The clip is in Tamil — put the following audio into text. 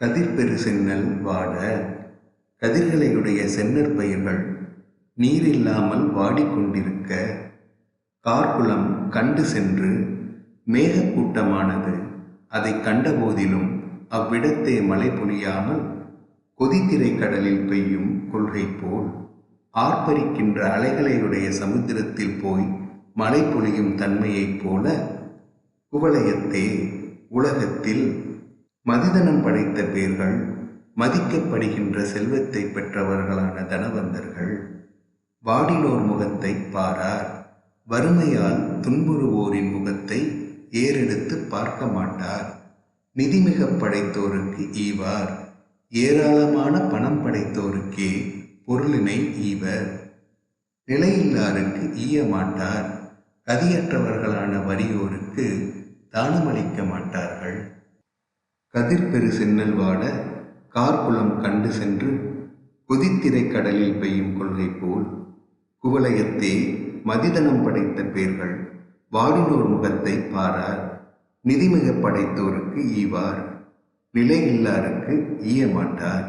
கதிர்பெரு சென்னல் வாட. கதிர்களையுடைய சென்னற்பயிர்கள் நீரில்லாமல் வாடிக்கொண்டிருக்க. கார்குளம் கண்டு சென்று மேகக்கூட்டமானது அதை கண்டபோதிலும் அவ்விடத்தே மழை பொழியாமல் கொதித்திரை கடலில் பெய்யும் கொள்கை போல் ஆர்ப்பரிக்கின்ற அலைகளையுடைய சமுத்திரத்தில் போய் மழை பொழியும் தன்மையைப் போல குவளையத்தே உலகத்தில் மதிதனம் படைத்த பேர்கள் மதிக்கப்படுகின்ற செல்வத்தை பெற்றவர்களான தனவந்தர்கள் வாடினோர் முகத்தை பாரார். வறுமையால் துன்புறுவோரின் முகத்தை ஏறெடுத்து பார்க்க மாட்டார். நிதிமிக படைத்தோருக்கு ஈவார். ஏராளமான பணம் படைத்தோருக்கே பொருளினை ஈவர். நிலையில்லாருக்கு ஈய மாட்டார். கதியற்றவர்களான வறியோருக்கு தானமளிக்க மாட்டார்கள். கதிர்பெரு சென்னல் வாட கார்குளம் கண்டு சென்று கொதித்திரை கடலில் பெய்யும் கொள்கை போல் குவலயத்தே மதிதனம் படைத்த பேர்கள் வாடினோர் முகத்தை பாரார் நிதிமிக படைத்தோருக்கு ஈவார் நிலையில்லாருக்கு ஈய மாட்டார்